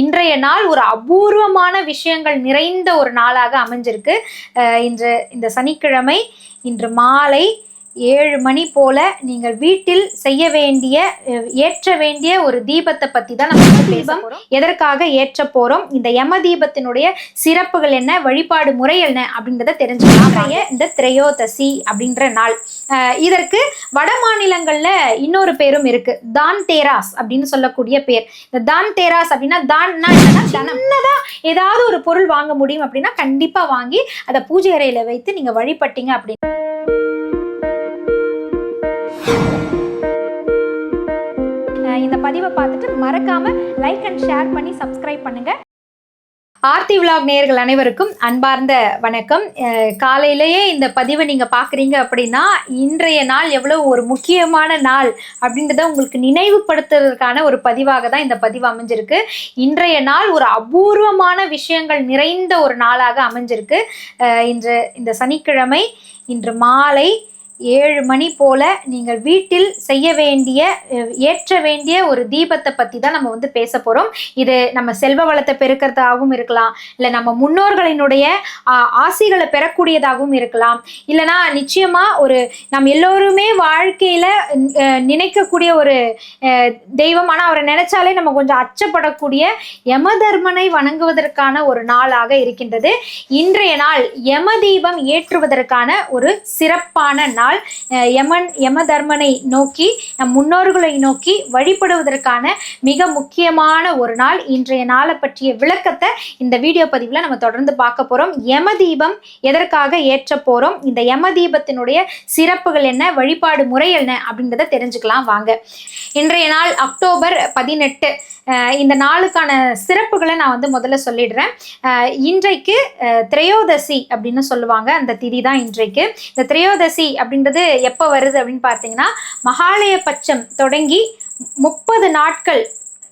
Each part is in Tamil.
இன்றைய நாள் ஒரு அபூர்வமான விஷயங்கள் நிறைந்த ஒரு நாளாக அமைஞ்சிருக்கு. இன்று இந்த சனிக்கிழமை இன்று மாலை ஏழு மணி போல நீங்கள் வீட்டில் செய்ய வேண்டிய ஏற்ற வேண்டிய ஒரு தீபத்தை பத்தி தான் நம்ம போறோம். எதற்காக ஏற்ற போறோம்? இந்த யம தீபத்தினுடைய சிறப்புகள் என்ன? வழிபாடு முறை என்ன? அப்படின்றத தெரிஞ்சுக்கலாம். இந்த திரையோதசி அப்படின்ற நாள். இதற்கு வட மாநிலங்கள்ல இன்னொரு பேரும் இருக்கு. தான் தேராஸ் அப்படின்னு சொல்லக்கூடிய பேர். இந்த தான் தேராஸ் அப்படின்னா தான்னா என்னன்னா ஏதாவது ஒரு பொருள் வாங்க முடியும் அப்படின்னா கண்டிப்பா வாங்கி அதை பூஜை அறையில வைத்து நீங்க வழிபட்டீங்க அப்படின்னு இந்த பதிவை பார்த்துட்டு மறக்காம லைக் அண்ட் ஷேர் பண்ணி சப்ஸ்கிரைப் பண்ணுங்க. ஆர்த்தி விலாக் நேயர்கள் அனைவருக்கும் அன்பார்ந்த வணக்கம். காலையிலேயே இந்த பதிவை நீங்கள் பார்க்குறீங்க அப்படின்னா இன்றைய நாள் எவ்வளோ ஒரு முக்கியமான நாள் அப்படின்றத உங்களுக்கு நினைவுபடுத்துறதுக்கான ஒரு பதிவாக தான் இந்த பதிவு அமைஞ்சிருக்கு. இன்றைய நாள் ஒரு அபூர்வமான விஷயங்கள் நிறைந்த ஒரு நாளாக அமைஞ்சிருக்கு. இன்று இந்த சனிக்கிழமை இன்று மாலை ஏழு மணி போல நீங்கள் வீட்டில் செய்ய வேண்டிய ஏற்ற வேண்டிய ஒரு தீபத்தை பற்றி தான் நம்ம வந்து பேச போகிறோம் இது நம்ம செல்வ வளத்தை பெருக்கிறதாகவும் இருக்கலாம். இல்லை நம்ம முன்னோர்களினுடைய ஆசைகளை பெறக்கூடியதாகவும் இருக்கலாம். இல்லைனா நிச்சயமாக ஒரு நம்ம எல்லோருமே வாழ்க்கையில் நினைக்கக்கூடிய ஒரு தெய்வம். ஆனால் அவரை நினைச்சாலே நம்ம கொஞ்சம் அச்சப்படக்கூடிய யமதர்மனை வணங்குவதற்கான ஒரு நாளாக இருக்கின்றது. இன்றைய நாள் யம தீபம் ஏற்றுவதற்கான ஒரு சிறப்பான நாள். அஹ், யமன் யமதர்மனை நோக்கி நம் முன்னோர்களை நோக்கி வழிபடுவதற்கான மிக முக்கியமான ஒரு நாள் இன்றைய நாளை பற்றிய விளக்கத்தை இந்த வீடியோ பதிவில் நம்ம தொடர்ந்து பார்க்க போகிறோம் யம தீபம் எதற்காக ஏற்ற போகிறோம் இந்த யம தீபத்தினுடைய சிறப்புகள் என்ன? வழிபாடு முறை என்ன? அப்படின்றத தெரிஞ்சுக்கலாம் வாங்க. இன்றைய நாள் அக்டோபர் பதினெட்டு. இந்த நாளுக்கான சிறப்புகளை நான் வந்து முதல்ல சொல்லிடுறேன். இன்றைக்கு திரையோதசி அப்படின்னு சொல்லுவாங்க. அந்த திதி தான் இன்றைக்கு. இந்த திரையோதசி அப்படின்றது எப்போ வருது அப்படின்னு பார்த்தீங்கன்னா மகாலய பட்சம் தொடங்கி முப்பது நாட்கள்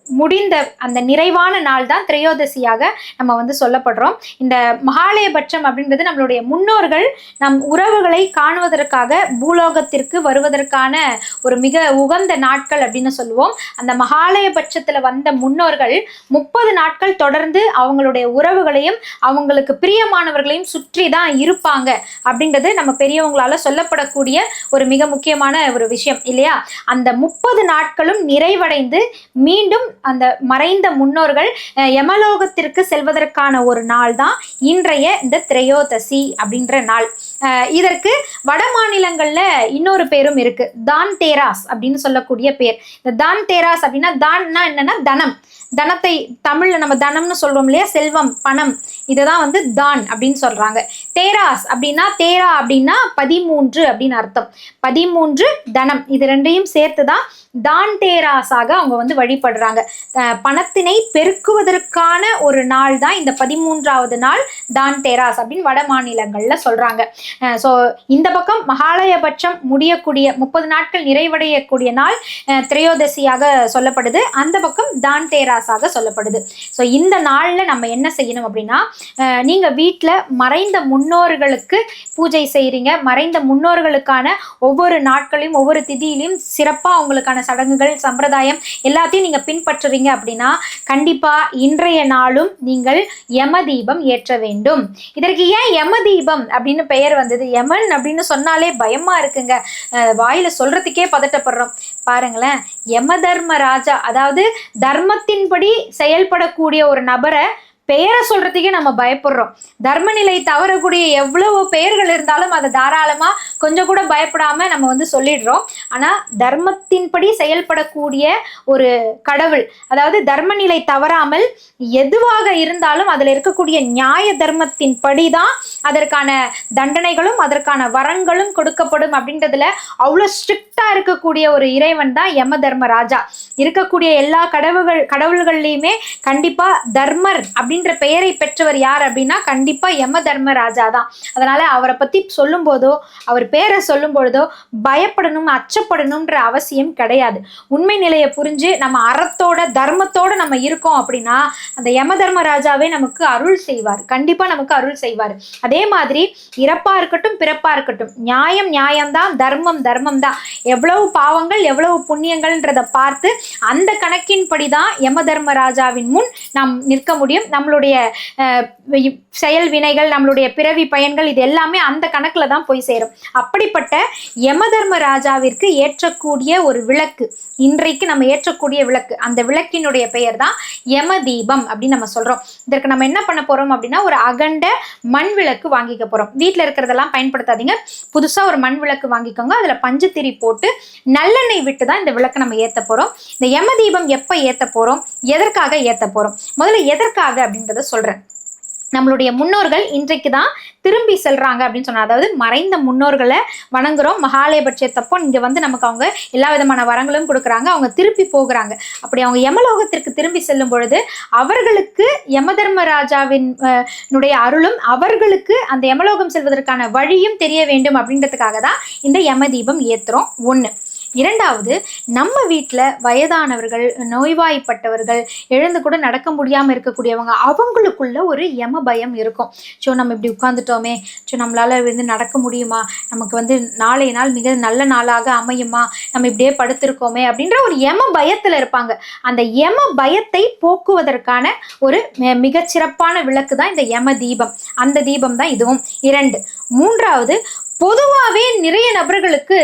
முடிந்த அந்த நிறைவான நாள் தான் திரையோதசியாக நம்ம வந்து சொல்லப்படுறோம். இந்த மகாலயபட்சம் அப்படின்றது நம்மளுடைய முன்னோர்கள் நம் உறவுகளை காணுவதற்காக பூலோகத்திற்கு வருவதற்கான ஒரு மிக உகந்த நாட்கள் அப்படின்னு சொல்லுவோம். அந்த மகாலயபட்சத்தில் வந்த முன்னோர்கள் முப்பது நாட்கள் தொடர்ந்து அவங்களுடைய உறவுகளையும் அவங்களுக்கு பிரியமானவர்களையும் சுற்றி தான் இருப்பாங்க அப்படின்றது நம்ம பெரியவங்களால சொல்லப்படக்கூடிய ஒரு மிக முக்கியமான ஒரு விஷயம் இல்லையா? அந்த முப்பது நாட்களும் நிறைவடைந்து மீண்டும் அந்த மறைந்த முன்னோர்கள் யமலோகத்திற்கு செல்வதற்கான ஒரு நாள் தான் இன்றைய இந்த திரையோதசி அப்படின்ற நாள். இதற்கு வட மாநிலங்கள்ல இன்னொரு பேரும் இருக்கு. தான் தேராஸ் அப்படின்னு சொல்லக்கூடிய பேர். இந்த தான் தேராஸ் அப்படின்னா தான்னா என்னன்னா தனம். தனத்தை தமிழ்ல நம்ம தனம்னு சொல்றோம் இல்லையா? செல்வம் பணம். இதுதான் வந்து தான் அப்படின்னு சொல்றாங்க. தேராஸ் அப்படின்னா தேரா அப்படின்னா பதிமூன்று அப்படின்னு அர்த்தம். பதிமூன்று தனம். இது ரெண்டையும் சேர்த்து தான் தான் தேராஸாக அவங்க வந்து வழிபடுறாங்க. பணத்தினை பெருக்குவதற்கான ஒரு நாள் தான் இந்த பதிமூன்றாவது நாள் தான் தேராஸ் அப்படின்னு வட மாநிலங்கள்ல சொல்றாங்க. ஸோ இந்த பக்கம் மகாலயபட்சம் முடியக்கூடிய முப்பது நாட்கள் நிறைவடையக்கூடிய நாள் அஹ் திரையோதசியாக சொல்லப்படுது. அந்த பக்கம் தான் தேராசாக சொல்லப்படுது. ஸோ இந்த நாளில் நம்ம என்ன செய்யணும் அப்படின்னா நீங்கள் நீங்க வீட்டில் மறைந்த முன்னோர்களுக்கு பூஜை செய்கிறீங்க மறைந்த முன்னோர்களுக்கான ஒவ்வொரு நாட்களையும் ஒவ்வொரு திதியிலையும் சிறப்பாக அவங்களுக்கான சடங்குகள் சம்பிரதாயம் எல்லாத்தையும் நீங்கள் பின்பற்றுறீங்க அப்படின்னா கண்டிப்பாக இன்றைய நாளும் நீங்கள் யம தீபம் ஏற்ற வேண்டும். இதற்கு ஏன் யம தீபம் அப்படின்னு பெயர் வந்தது. யமன் அப்படின்னு சொன்னாலே பயமா இருக்குங்க. வாயில சொல்றதுக்கே பதட்டப்படுறோம். பாருங்களேன். யம தர்ம ராஜா அதாவது தர்மத்தின்படி செயல்படக்கூடிய ஒரு நபரை பெயரை சொல்றதுக்கே நம்ம பயப்படுறோம். தர்மநிலை தவறக்கூடிய எவ்வளவு பெயர்கள் இருந்தாலும் அதை தாராளமா கொஞ்சம் கூட பயப்படாம நம்ம வந்து சொல்லிடுறோம். ஆனா தர்மத்தின்படி செயல்படக்கூடிய ஒரு கடவுள் அதாவது தர்மநிலை தவறாமல் எதுவாக இருந்தாலும் அதுல இருக்கக்கூடிய நியாய தர்மத்தின் படிதான் அதற்கான தண்டனைகளும் அதற்கான வரங்களும் கொடுக்கப்படும் அப்படின்றதுல அவ்வளோ ஸ்ட்ரிக்டா இருக்கக்கூடிய ஒரு இறைவன் தான் யம தர்ம ராஜா. இருக்கக்கூடிய எல்லா கடவுள்கள் கடவுள்கள்லையுமே கண்டிப்பா தர்மர் அப்படின்னு அப்படின்ற பெயரை பெற்றவர் யார் அப்படின்னா கண்டிப்பா யம தர்மராஜா தான். அதனால அவரை பத்தி சொல்லும் போதோ அவர் பேரை சொல்லும் பொழுதோ பயப்படணும் அச்சப்படணும்ன்ற அவசியம் கிடையாது. உண்மை நிலையை புரிஞ்சு நம்ம அறத்தோட தர்மத்தோட நம்ம இருக்கோம் அப்படின்னா அந்த யம தர்மராஜாவே நமக்கு அருள் செய்வார். கண்டிப்பா நமக்கு அருள் செய்வார். அதே மாதிரி இறப்பா இருக்கட்டும் பிறப்பா இருக்கட்டும் நியாயம் நியாயம்தான் தர்மம் தர்மம் தான் எவ்வளவு பாவங்கள் எவ்வளவு புண்ணியங்கள்ன்றதை பார்த்து அந்த கணக்கின்படி தான் யம தர்மராஜாவின் முன் நாம் நிற்க முடியும். நம்மளுடைய செயல் வினைகள் நம்மளுடைய பிறவி பயன்கள் இது எல்லாமே அந்த கணக்கில் தான் போய் சேரும். அப்படிப்பட்ட யமதர்ம ராஜாவிற்கு ஏற்றக்கூடிய ஒரு விளக்கு இன்றைக்கு நம்ம ஏற்றக்கூடிய விளக்கு அந்த விளக்கினுடைய பெயர் தான் யம தீபம் அப்படின்னு நம்ம சொல்கிறோம் இதற்கு நம்ம என்ன பண்ண போகிறோம் அப்படின்னா ஒரு அகண்ட மண் விளக்கு வாங்கிக்க போகிறோம் வீட்டில் இருக்கிறதெல்லாம் பயன்படுத்தாதீங்க. புதுசாக ஒரு மண் விளக்கு வாங்கிக்கோங்க. அதில் பஞ்சுத்திரி போட்டு நல்லெண்ணெய் விட்டு தான் இந்த விளக்கு நம்ம ஏற்ற போகிறோம் இந்த யம தீபம் எப்போ ஏற்ற போகிறோம் எதற்காக ஏற்ற போகிறோம் முதல்ல எதற்காக அப்படின்றத சொல்கிறேன் நம்மளுடைய முன்னோர்கள் இன்றைக்கு தான் திரும்பி செல்கிறாங்க அப்படின்னு சொன்னால் அதாவது மறைந்த முன்னோர்களை வணங்குறோம். மகாலயபட்சத்தப்போ இங்கே வந்து நமக்கு அவங்க எல்லா விதமான வரங்களும் கொடுக்குறாங்க. அவங்க திருப்பி போகிறாங்க. அப்படி அவங்க யமலோகத்திற்கு திரும்பி செல்லும் பொழுது அவர்களுக்கு யமதர்மராஜாவின் உடைய அருளும் அவர்களுக்கு அந்த யமலோகம் செல்வதற்கான வழியும் தெரிய வேண்டும் அப்படின்றதுக்காக தான் இந்த யம தீபம் ஏத்துறோம். ஒண்ணு. இரண்டாவது நம்ம வீட்டில் வயதானவர்கள் நோய்வாய்ப்பட்டவர்கள் எழுந்து கூட நடக்க முடியாமல் இருக்கக்கூடியவங்க அவங்களுக்குள்ள ஒரு யம பயம் இருக்கும். ஸோ நம்ம இப்படி உட்காந்துட்டோமே ஸோ நம்மளால் வந்து நடக்க முடியுமா? நமக்கு வந்து நாளைய நாள் மிக நல்ல நாளாக அமையுமா? நம்ம இப்படியே படுத்திருக்கோமே அப்படின்ற ஒரு யம பயத்தில் இருப்பாங்க. அந்த யம பயத்தை போக்குவதற்கான ஒரு மிகச்சிறப்பான விளக்கு தான் இந்த யம தீபம். அந்த தீபம் தான் இதுவும். இரண்டு மூன்றாவது பொதுவாகவே நிறைய நபர்களுக்கு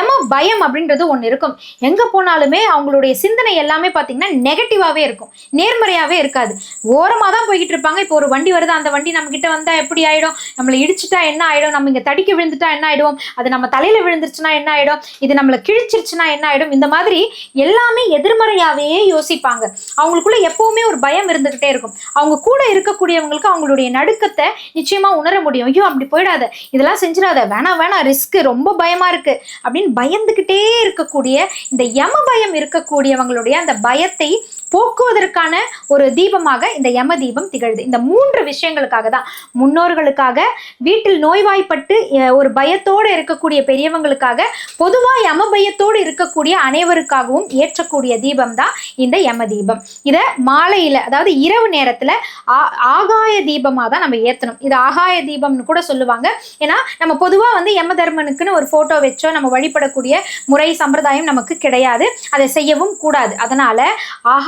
எம பயம் அப்படின்றது ஒன்று இருக்கும். எங்கே போனாலுமே அவங்களுடைய சிந்தனை எல்லாமே பார்த்தீங்கன்னா நெகட்டிவாகவே இருக்கும். நேர்மறையாகவே இருக்காது. ஓரமாக தான் போய்கிட்டு இருப்பாங்க. இப்போ ஒரு வண்டி வருது? அந்த வண்டி நம்மக்கிட்ட வந்தால் எப்படி ஆகிடும் நம்மளை இடிச்சிட்டா என்ன ஆகிடும் நம்ம இங்கே தடிக்க விழுந்துட்டா என்ன ஆகிடும் அது நம்ம தலையில் விழுந்துருச்சுன்னா என்ன ஆகிடும் இது நம்மளை கிழிச்சிருச்சுன்னா என்ன ஆகிடும் இந்த மாதிரி எல்லாமே எதிர்மறையாகவே யோசிப்பாங்க. அவங்களுக்குள்ள எப்போவுமே ஒரு பயம் இருந்துக்கிட்டே இருக்கும். அவங்க கூட இருக்கக்கூடியவங்களுக்கு அவங்களுடைய நடுக்கத்தை நிச்சயமாக உணர முடியும். ஐயோ அப்படி போயிடாத. இதெல்லாம் செஞ்சிடாத. வேணாம் வேணாம் ரிஸ்க்கு ரொம்ப பயமாக இருக்குது அப்படின்னு பயந்துக்கிட்டே இருக்கக்கூடிய இந்த யம பயம் இருக்கக்கூடியவங்களுடைய அந்த பயத்தை போக்குவதற்கான ஒரு தீபமாக இந்த யம தீபம் திகழுது. இந்த மூன்று விஷயங்களுக்காக தான். முன்னோர்களுக்காக வீட்டில் நோய்வாய்ப்பட்டு ஒரு பயத்தோடு இருக்கக்கூடிய பெரியவங்களுக்காக பொதுவாக யம பயத்தோடு இருக்கக்கூடிய அனைவருக்காகவும் ஏற்றக்கூடிய தீபம் தான் இந்த யம தீபம். இதை மாலையில் அதாவது இரவு நேரத்தில் ஆகாய தீபமாக தான் நம்ம ஏற்றணும் இது ஆகாய தீபம்னு கூட சொல்லுவாங்க. ஏன்னா நம்ம பொதுவாக வந்து யம தர்மனுக்குன்னு ஒரு ஃபோட்டோ வச்சோ நம்ம வழிபடக்கூடிய முறை சம்பிரதாயம் நமக்கு கிடையாது. அதை செய்யவும் கூடாது. அதனால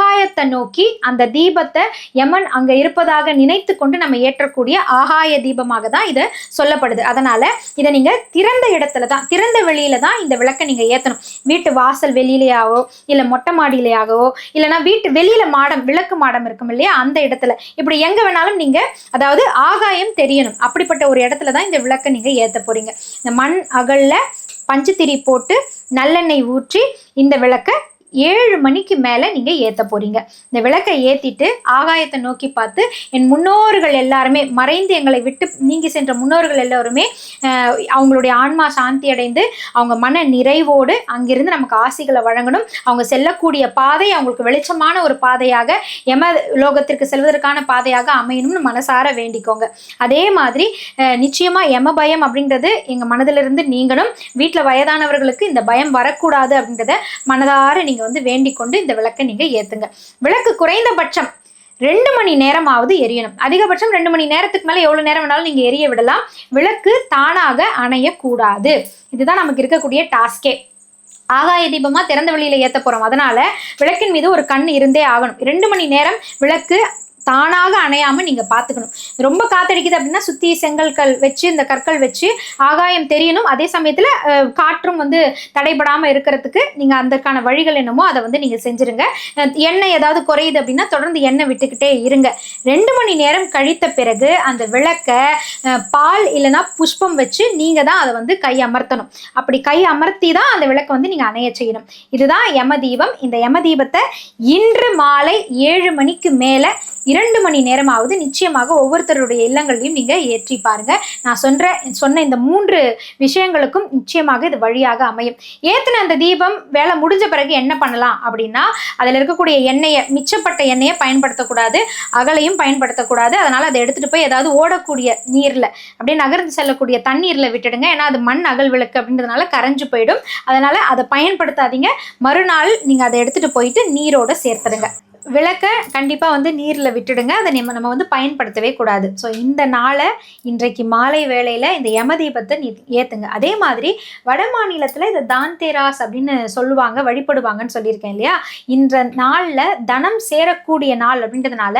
ஆகாயத்தை நோக்கி அந்த தீபத்தை யமன் அங்க இருப்பதாக நினைத்து கொண்டு நம்ம ஏற்றக்கூடிய ஆகாய தீபமாக தான் இதை சொல்லப்படுது. அதனால இதை நீங்க திறந்த இடத்துல தான் திறந்த வெளியில தான் இந்த விளக்கை நீங்க ஏத்தணும். வீட்டு வாசல் வெளியிலேயாவோ இல்ல மொட்டை மாடியிலேயாகவோ இல்லைன்னா வீட்டு வெளியில மாடம் விளக்கு மாடம் இருக்கும் இல்லையா அந்த இடத்துல. இப்படி எங்க வேணாலும் நீங்க அதாவது ஆகாயம் தெரியணும். அப்படிப்பட்ட ஒரு இடத்துல தான் இந்த விளக்கை நீங்க ஏத்த போறீங்க. இந்த மண் அகல்ல பஞ்சுத்திரி போட்டு நல்லெண்ணெய் ஊற்றி இந்த விளக்கை ஏழு மணிக்கு மேலே நீங்கள் ஏற்ற போகிறீங்க இந்த விளக்கை ஏற்றிட்டு ஆகாயத்தை நோக்கி பார்த்து என் முன்னோர்கள் எல்லாருமே மறைந்து எங்களை விட்டு நீங்கி சென்ற முன்னோர்கள் எல்லாருமே அவங்களுடைய ஆன்மா சாந்தி அடைந்து அவங்க மன நிறைவோடு அங்கிருந்து நமக்கு ஆசிகளை வழங்கணும். அவங்க செல்லக்கூடிய பாதை அவங்களுக்கு வெளிச்சமான ஒரு பாதையாக யம லோகத்திற்கு செல்வதற்கான பாதையாக அமையணும்னு மனசார வேண்டிக்கோங்க. அதே மாதிரி நிச்சயமாக எம யம பயம் அப்படின்றது எங்கள் மனதிலிருந்து நீங்கணும். வீட்டில் வயதானவர்களுக்கு இந்த பயம் வரக்கூடாது அப்படின்றத மனதார நீங்கள் நீங்கள் வந்து வேண்டிக் கொண்டு இந்த விளக்கை நீங்கள் ஏத்துங்க. விளக்கு குறைந்தபட்சம் ரெண்டு மணி நேரமாவது எரியணும். அதிகபட்சம் ரெண்டு மணி நேரத்துக்கு மேலே எவ்வளோ நேரம் வேணாலும் நீங்கள் எரிய விடலாம். விளக்கு தானாக அணையக்கூடாது. இதுதான் நமக்கு இருக்கக்கூடிய டாஸ்கே. ஆகாய தீபமா திறந்த வெளியில ஏத்த போறோம். அதனால விளக்கின் மீது ஒரு கண் இருந்தே ஆகணும். ரெண்டு மணி நேரம் விளக்கு தானாக அணையாமல் நீங்கள் பார்த்துக்கணும் ரொம்ப காத்தடிக்குது அப்படின்னா சுற்றி செங்கல்கள் வச்சு இந்த கற்கள் வச்சு ஆகாயம் தெரியணும். அதே சமயத்தில் காற்றும் வந்து தடைபடாமல் இருக்கிறதுக்கு நீங்கள் அதற்கான வழிகள் என்னமோ அதை வந்து நீங்கள் செஞ்சுருங்க. எண்ணெய் ஏதாவது குறையுது அப்படின்னா தொடர்ந்து எண்ணெய் விட்டுக்கிட்டே இருங்க. ரெண்டு மணி நேரம் கழித்த பிறகு அந்த விளக்க பால் இல்லைன்னா புஷ்பம் வச்சு நீங்கள் தான் அதை வந்து கை அமர்த்தணும். அப்படி கை அமர்த்தி தான் அந்த விளக்கை வந்து நீங்கள் அணைய செய்யணும். இதுதான் யம தீபம் இந்த யம தீபத்தை இன்று மாலை ஏழு மணிக்கு மேலே இரண்டு மணி நேரமாவது நிச்சயமாக ஒவ்வொருத்தருடைய இல்லங்களையும் நீங்க ஏற்றி பாருங்க. நான் சொல்ற சொன்ன இந்த மூன்று விஷயங்களுக்கும் நிச்சயமாக இது வழியாக அமையும். ஏத்தின அந்த தீபம் வேலை முடிஞ்ச பிறகு என்ன பண்ணலாம் அப்படின்னா அதில் இருக்கக்கூடிய எண்ணெயை மிச்சப்பட்ட எண்ணெயை பயன்படுத்தக்கூடாது அகலையும் பயன்படுத்தக்கூடாது. அதனால அதை எடுத்துட்டு போய் ஏதாவது ஓடக்கூடிய நீர்ல அப்படியே நகர்ந்து செல்லக்கூடிய தண்ணீர்ல விட்டுடுங்க. ஏன்னா அது மண் அகல் விளக்கு அப்படின்றதுனால கரைஞ்சு போயிடும். அதனால அதை பயன்படுத்தாதீங்க. மறுநாள் நீங்க அதை எடுத்துட்டு போயிட்டு நீரோட சேர்த்துடுங்க. விளக்க கண்டிப்பாக வந்து நீரில் விட்டுடுங்க. அதை நம்ம நம்ம வந்து பயன்படுத்தவே கூடாது. ஸோ இந்த நாளை இன்றைக்கு மாலை வேளையில் இந்த யம தீபத்தை நீ ஏற்றுங்க அதே மாதிரி வட மாநிலத்தில் இந்த தான் தேராஸ் அப்படின்னு சொல்லுவாங்க வழிபடுவாங்கன்னு சொல்லியிருக்கேன் இல்லையா? இந்த நாளில் தனம் சேரக்கூடிய நாள் அப்படின்றதுனால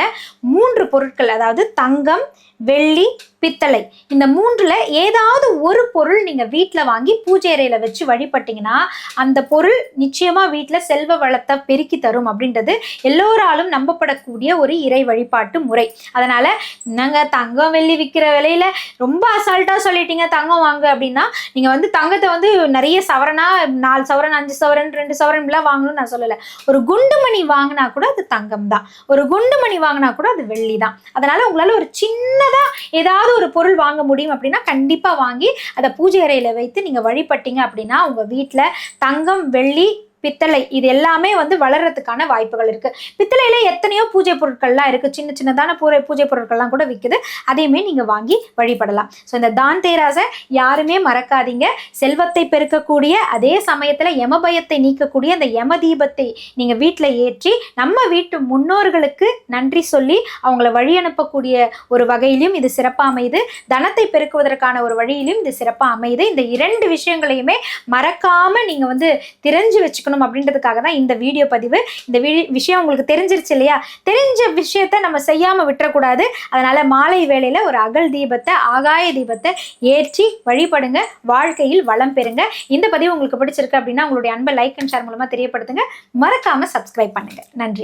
மூன்று பொருட்கள் அதாவது தங்கம் வெள்ளி பித்தளை இந்த மூன்றில் ஏதாவது ஒரு பொருள் நீங்கள் வீட்டில் வாங்கி பூஜை அறையில் வச்சு வழிபட்டீங்கன்னா அந்த பொருள் நிச்சயமாக வீட்டில் செல்வ வளத்தை பெருக்கி தரும் அப்படின்றது எல்லோரும் எல்லோராலும் நம்பப்படக்கூடிய ஒரு இறை வழிபாட்டு முறை. அதனால நாங்கள் தங்கம் வெள்ளி விற்கிற விலையில ரொம்ப அசால்ட்டா சொல்லிட்டீங்க தங்கம் வாங்க அப்படின்னா நீங்க வந்து தங்கத்தை வந்து நிறைய சவரனா நாலு சவரன் அஞ்சு சவரன் ரெண்டு சவரன் இப்படிலாம் வாங்கணும்னு நான் சொல்லலை. ஒரு குண்டுமணி வாங்கினா கூட அது தங்கம் தான். ஒரு குண்டுமணி வாங்கினா கூட அது வெள்ளி தான். அதனால உங்களால ஒரு சின்னதா ஏதாவது ஒரு பொருள் வாங்க முடியும் அப்படின்னா கண்டிப்பா வாங்கி அதை பூஜை அறையில வைத்து நீங்க வழிபட்டீங்க அப்படின்னா உங்க வீட்டுல தங்கம் வெள்ளி பித்தளை இது எல்லாமே வந்து வளர்றதுக்கான வாய்ப்புகள் இருக்கு. பித்தளையில எத்தனையோ பூஜை பொருட்கள்லாம் இருக்கு. சின்ன சின்னதான பூரை பூஜை பொருட்கள்லாம் கூட விற்குது அதையுமே நீங்க வாங்கி வழிபடலாம். ஸோ இந்த தான் தேராசை யாருமே மறக்காதீங்க. செல்வத்தை பெருக்கக்கூடிய அதே சமயத்துல யமபயத்தை நீக்கக்கூடிய அந்த யம தீபத்தை நீங்க வீட்டில் ஏற்றி நம்ம வீட்டு முன்னோர்களுக்கு நன்றி சொல்லி அவங்கள வழி அனுப்பக்கூடிய ஒரு வகையிலும் இது சிறப்பாக அமையுது. தனத்தை பெருக்குவதற்கான ஒரு வழியிலும் இது சிறப்பாக அமையுது. இந்த இரண்டு விஷயங்களையுமே மறக்காம நீங்க வந்து தெரிஞ்சு வச்சுக்கணும். அப்படின்றதுக்காக தான் இந்த வீடியோ பதிவு. இந்த விஷயம் உங்களுக்கு தெரிஞ்சிருச்சு இல்லையா? தெரிஞ்ச விஷயத்த நம்ம செய்யாம விட்டுறக்கூடாது. அதனால மாலை வேளையில் ஒரு அகல் தீபத்தை ஆகாய தீபத்தை ஏற்றி வழிபடுங்க. வாழ்க்கையில் வளம் பெறுங்க. இந்த பதிவு உங்களுக்கு பிடிச்சிருக்கு அப்படின்னா உங்களுடைய அன்பை லைக் அண்ட் ஷேர் மூலமா தெரியப்படுத்துங்க. மறக்காம சப்ஸ்கிரைப் பண்ணுங்க. நன்றி.